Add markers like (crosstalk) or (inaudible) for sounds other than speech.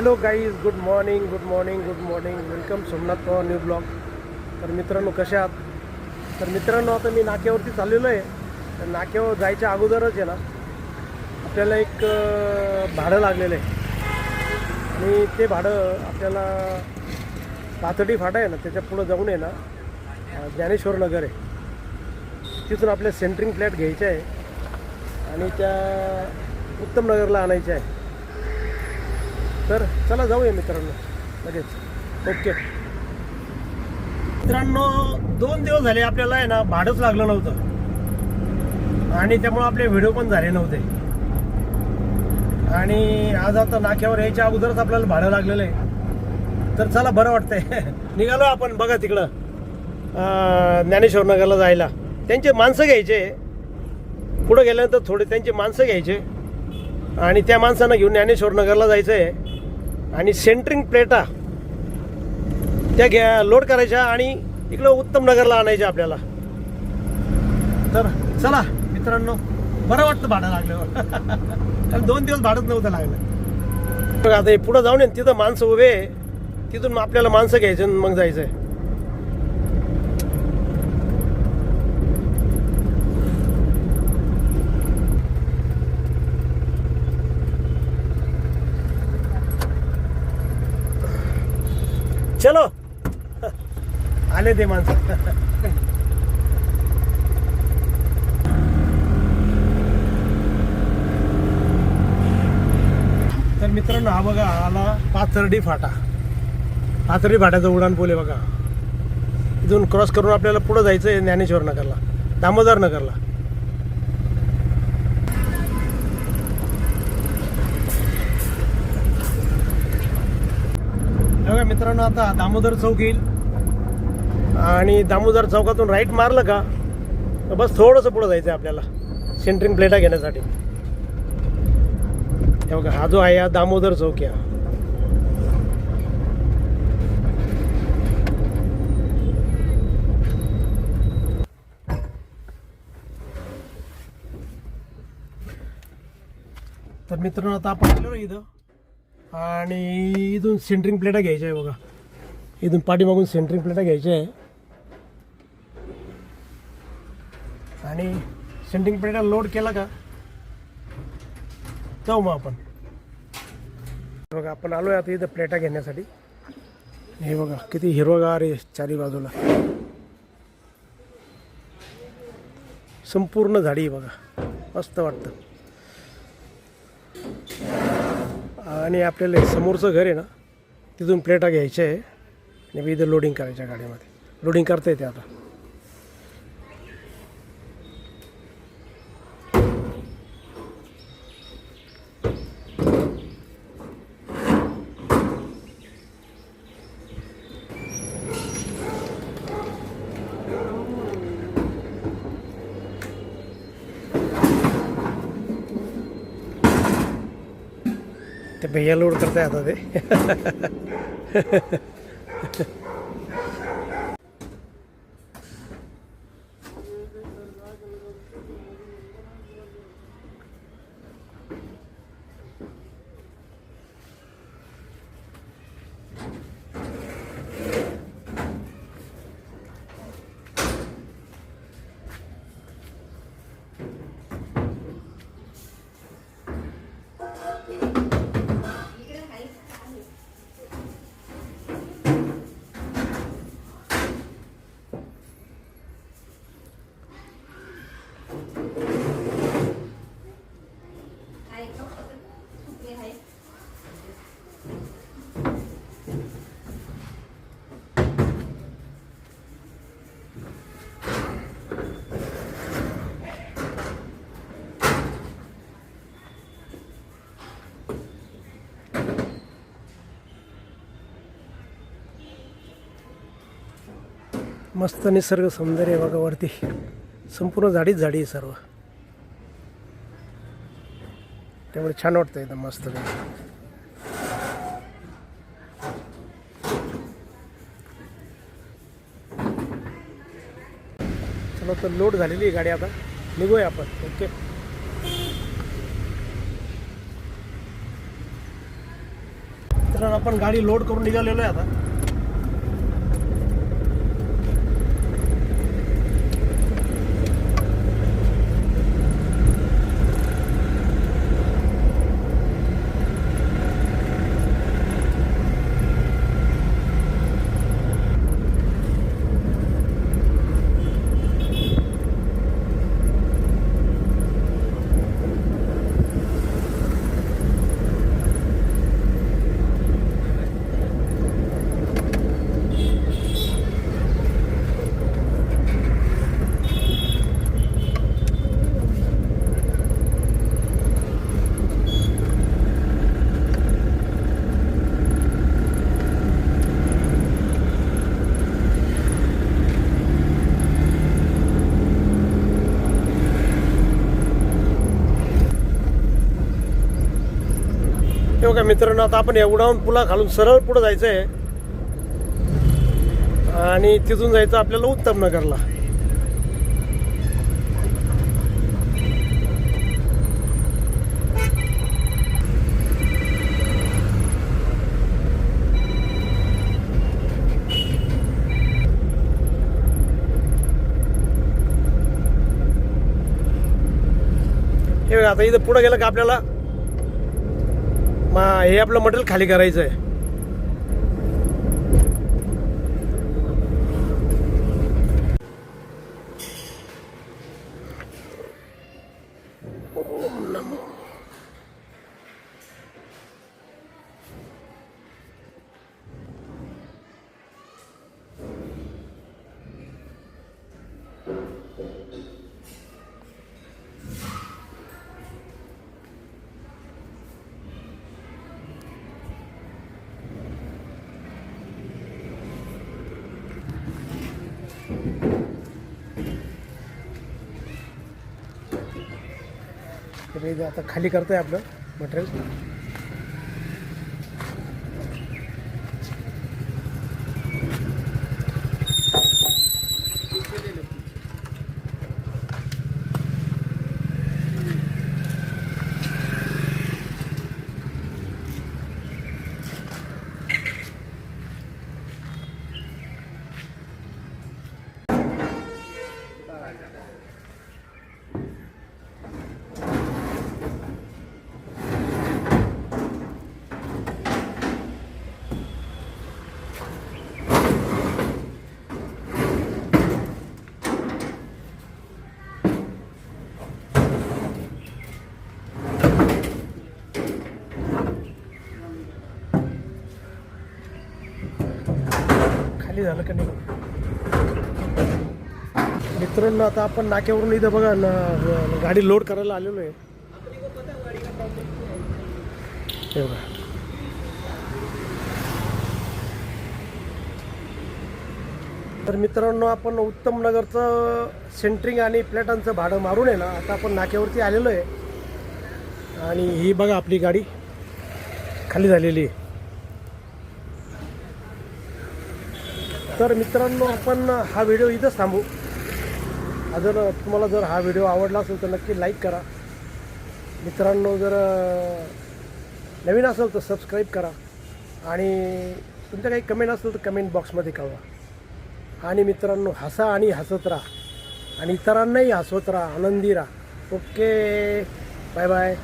Hello guys good morning good morning good morning welcome Somnath Pawar new blog तर मित्रांनो कशा आहात? तर मित्रांनो आता मी नाक्यावरती चाललेलो आहे. तर नाक्यावर जायच्या अगोदरच आहे ना आपल्याला एक भाडं लागलेलं आहे. आणि ते भाडं आपल्याला पाथडी फाटा आहे ना त्याच्या पुढं जाऊन आहे ना ज्ञानेश्वर नगर आहे. तिथून आपल्या सेंटरिंग फ्लॅट घ्यायचा आहे. आणि त्या उत्तम नगरला आणायच्या आहे. तर चला जाऊया मित्रांनो. लगेच. ओके. मित्रांनो दोन दिवस झाले आपल्याला आहे ना भाडंच लागलं नव्हतं. आणि त्यामुळे आपले व्हिडिओ पण झाले नव्हते. आणि आज आता नाक्यावर यायच्या अगोदरच आपल्याला भाडं लागलेलं आहे. तर चला बरं वाटतंय. (laughs) निघालो आपण बघा तिकडं. ज्ञानेश्वर नगरला जायला. त्यांचे माणसं घ्यायचे. पुढं गेल्यानंतर थोडे त्यांचे माणसं घ्यायचे. आणि त्या माणसांना घेऊन ज्ञानेश्वर नगरला जायचं आहे आणि सेंटरिंग प्लेटा त्या घ्या लोड करायच्या आणि इकडं उत्तम नगरला आणायच्या आपल्याला. तर चला मित्रांनो बरं वाटतं भाडं लागल्यावर. कारण दोन दिवस भाडंच नव्हतं लागलं. आता हे पुढं जाऊन ये ना, तिथं माणसं उभे. आहे. तिथून मग आपल्याला माणसं घ्यायचं आणि मग जायचं आहे चलो। आले ते माणसं. तर मित्रांनो हा बघा आला पाथर्डी फाटा. पाथर्डी फाट्याचं उडाण पोले बघा. इथून क्रॉस करून आपल्याला पुढं जायचं आहे ज्ञानेश्वर नगरला दामोदर नगरला. मित्रांनो आता दामोदर चौक येईल. आणि दामोदर चौकातून राईट मारलं का तर बस थोडंसं पुढं जायचं आहे आपल्याला सेंटरिंग प्लेटा घेण्यासाठी. हे बघा हा जो आहे हा दामोदर चौक या हा. तर मित्रांनो आता आपण आलो इथं. आणि इथून सेंटरिंग प्लेटा घ्यायच्या आहे बघा. इथून पाठीमागून सेंटरिंग प्लेटा घ्यायच्या आहे. आणि सेंटरिंग प्लेटा लोड केला का? जाऊ मग आपण. बघा आपण आलोय आता इथं प्लेटा घेण्यासाठी. हे बघा किती हिरवगार आहे चारी बाजूला. संपूर्ण झाडी बघा. मस्त वाटतं. आणि आपल्याला समोरचं घर आहे ना तिथून प्लेटा घ्यायच्या आहे. आणि मी इथं लोडिंग करायच्या गाडीमध्ये. लोडिंग करता येते आता. ते भैया लोड मस्त निसर्ग सौंदर्य बघा वरती. संपूर्ण झाडीच झाडी आहे सर्व. त्यामुळे छान वाटतं एकदम मस्त चला तर लोड झालेली आहे गाडी आता. निघूया आपण. ओके. तर आपण गाडी लोड करून निघालेलो आहे आता. हो का मित्रांनो आता आपण एवढाहून पुला खालून सरळ पुढं जायचं आहे आणि तिथून जायचं आपल्याला उत्तम नगरला. हे आता इथं पुढं गेलं का आपल्याला? मग हे आपलं मटेरियल खाली करायचं आहे तर आता खाली करतंय आपलं मटेरियल. खाली झालं का नाही? मित्रांनो आता आपण नाक्यावरून इथं बघा ना गाडी लोड करायला आलेलो आहे. हे बघा. तर मित्रांनो आपण उत्तम नगरचं सेंट्रिंग आणि प्लॅटांचं भाडं मारून आहे ना आता आपण नाक्यावरती आलेलो आहे. आणि ही बघा आपली गाडी खाली झालेली आहे. तर मित्रांनो आपण हा व्हिडिओ इथंच थांबू. जर तुम्हाला जर हा व्हिडिओ आवडला असेल तर नक्की लाईक करा. मित्रांनो जर नवीन असेल तर सबस्क्राईब करा. आणि तुमच्या काही कमेंट असेल तर कमेंट बॉक्समध्ये कळवा. आणि मित्रांनो हसा आणि हसत राहा. आणि इतरांनाही हसवत राहा. आनंदी राहा. Okay bye bye